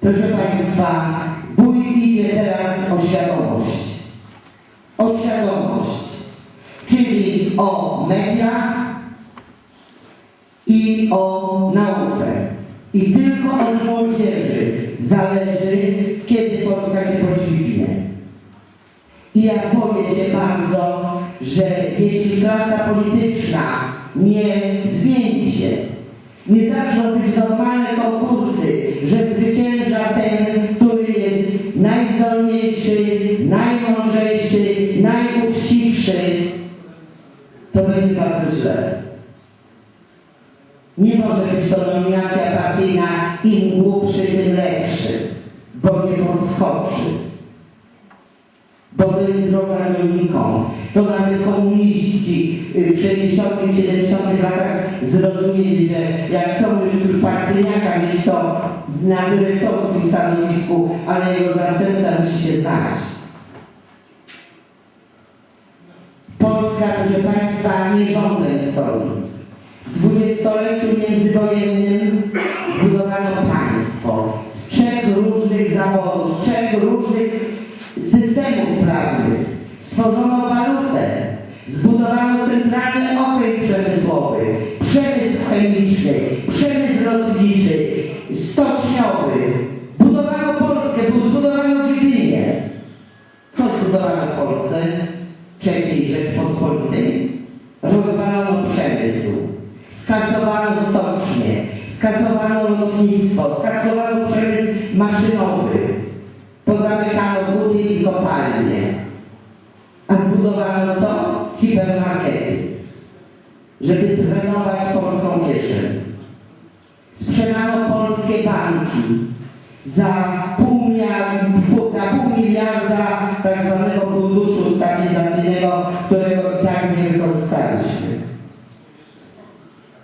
Proszę Państwa, bój idzie teraz o świadomość. O świadomość, czyli o media i o naukę. I tylko od młodzieży zależy, kiedy Polska się podźwignie. I ja boję się bardzo, że jeśli klasa polityczna nie zmieni się, nie zaczną być normalne konkursy, że zwycięża ten, który jest najzdolniejszy, najmądrzejszy, najuczciwszy, to będzie bardzo źle. Nie może być to nominacja partyjna, im głupszy, tym lepszy, bo nie podskoczy. Droga rolnikom. To nawet komuniści y, w 60 70 latach zrozumieli, że jak chcą już, już partyjniaka mieć to na dyrektorskim stanowisku, ale jego zastępca musi się znać. Polska, proszę Państwa, nie rządem stoi. W dwudziestoleciu międzywojennym zbudowano Stworzono walutę, zbudowano centralny okręg przemysłowy, przemysł chemiczny, przemysł lotniczy, stoczniowy. Budowano Polskę, zbudowano Gdynię. Co zbudowano w Polsce? III Rzeczpospolitej? Rozwalono przemysł, skasowano stocznie, skasowano lotnictwo, skasowano przemysł maszynowy, pozamykano buty i kopalnie. A zbudowano co? Hipermarkety, żeby trenować polską kieszeń. Sprzedano polskie banki za pół miliarda, za pół miliarda tak zwanego funduszu stabilizacyjnego, którego tak nie wykorzystaliśmy.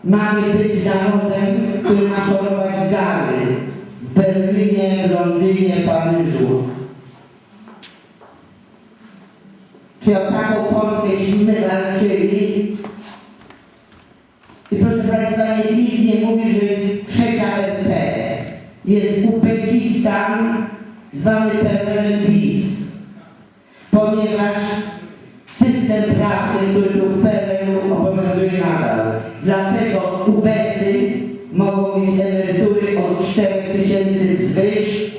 Mamy być narodem, który ma szorować gary w Berlinie, Londynie, Paryżu. Czy o taką Polskę my walczyli? I proszę Państwa, nie, nikt nie mówi, że jest trzecia RP. Jest Uzbekistan, zwany PRL PiS, ponieważ system prawny, który był PRL obowiązuje nadal. Dlatego ubecy mogą mieć emerytury od 4 tysięcy wzwyż,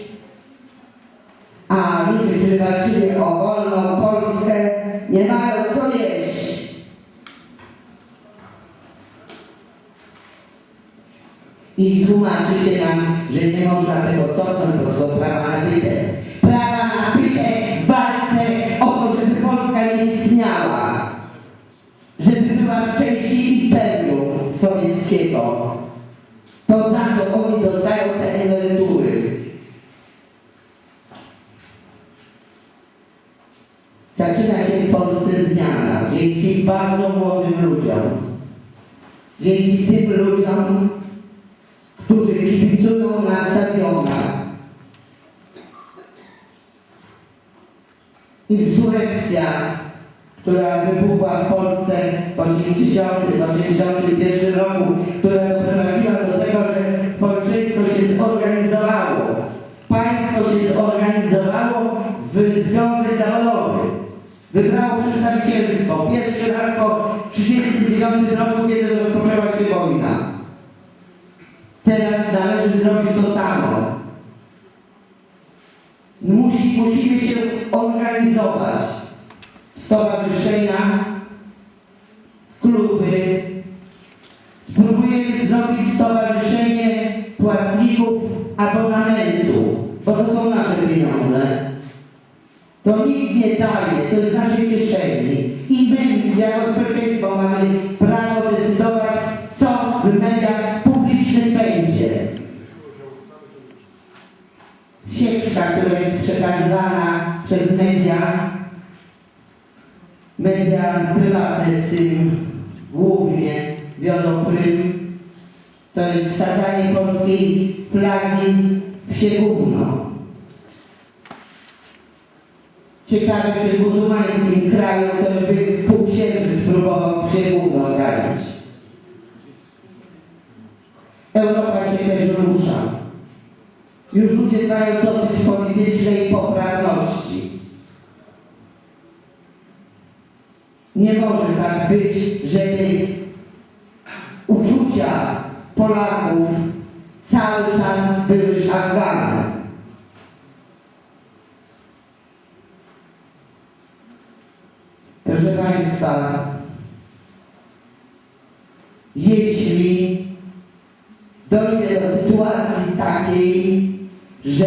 a ludzie, którzy walczyli o wolną Polskę, nie mają co jeść. I tłumaczy się nam, że nie można tego cofnąć, bo są prawa nabyte. Prawa nabyte w walce o to, żeby Polska istniała. Żeby była w części imperium sowieckiego. To za to oni dostają te emerytury. Zaczyna się w Polsce zmiana dzięki bardzo młodym ludziom. Dzięki tym ludziom, Insurrekcja, która wybuchła w Polsce w 80, 81 roku, która doprowadziła do tego, że społeczeństwo się zorganizowało. Państwo się zorganizowało w związek zawodowy. Wybrało przedstawicielstwo. Pierwszy raz po 1939 roku, kiedy rozpoczęła się wojna. Teraz należy zrobić to samo. Musi, musimy się to jest naszej kieszeni. I my, jako społeczeństwo, mamy prawo decydować, co w mediach publicznych będzie. Sieczka, która jest przekazywana przez media, media prywatne w tym głównie wiodą prym, to jest wsadzanie polskiej flagi w psie gówno. Ciekawe, czy muzułmańskim kraju to już by pół księży spróbował psie gówno wsadzić. Europa się też rusza. Już ludzie mają dosyć politycznej poprawności. Nie może tak być, żeby uczucia Polaków cały czas były szargane. Proszę Państwa, jeśli dojdzie do sytuacji takiej, że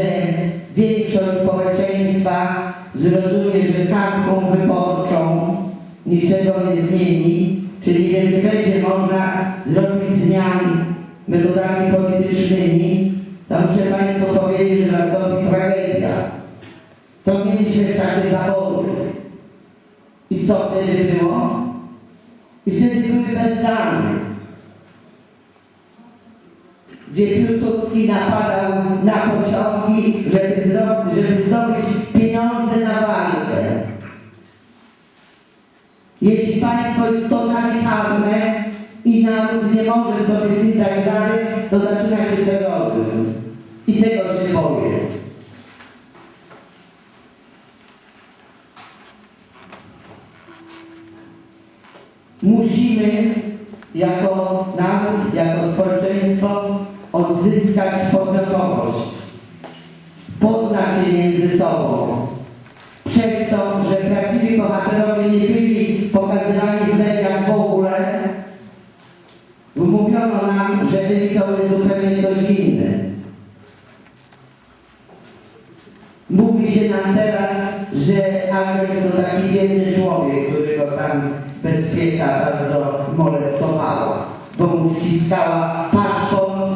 większość społeczeństwa zrozumie, że kartką wyborczą niczego nie zmieni, czyli że nie będzie można zrobić zmian metodami politycznymi, to muszę Państwu powiedzieć, że nastąpi tragedia. To mieliśmy w czasie zaborów. Co wtedy było? I wtedy były bezdane. Gdzie Piłsudski napadał na pociągi, żeby, zro- żeby zdobyć pieniądze na walkę. Jeśli państwo jest totalitarne i naród nie może sobie z tym dać rady, to zaczyna się terroryzm. I tego się boję. Musimy jako naród, jako społeczeństwo odzyskać podmiotowość, poznać się między sobą. Przez to, że prawdziwi bohaterowie nie byli pokazywani w mediach w ogóle, wmówiono nam, że byli to zupełnie ktoś inny. Mówi się nam teraz, że Andrzej to taki biedny człowiek, którego tam bezpieka bardzo molestowała, bo mu wciskała paszport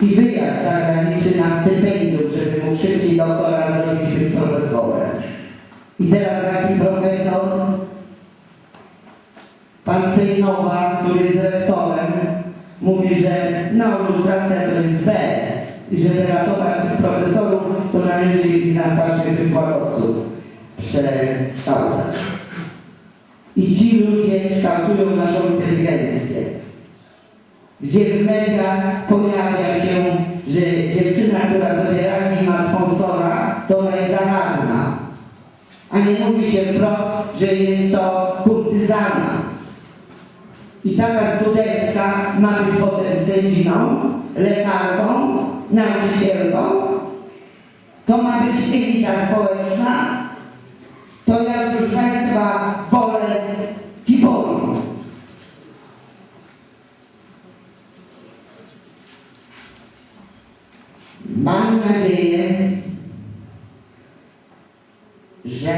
i wyjazd zagraniczny na stypendium, żeby mógł szybciej doktora zrobić być profesorem. I teraz taki profesor, pan Sejnowa, który jest rektorem, mówi, że no, lustracja to jest B żeby ratować profesorów, to należy ich na starszych wykładowców przekształcać. I ci ludzie kształtują naszą inteligencję. Gdzie w mediach pojawia się, że dziewczyna, która sobie radzi ma sponsora, to ona jest zaradna. A nie mówi się wprost, że jest to kurtyzana. I taka studentka ma być potem sędziną, lekarką, nauczycielką. To ma być elita społeczna. To ja proszę Państwa wolę Kiboli. Mam nadzieję, że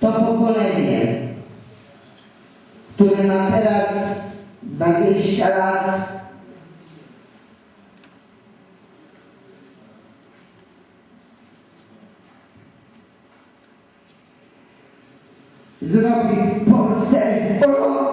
to pokolenie, które ma teraz Bhagishtarat zrobi porcelbo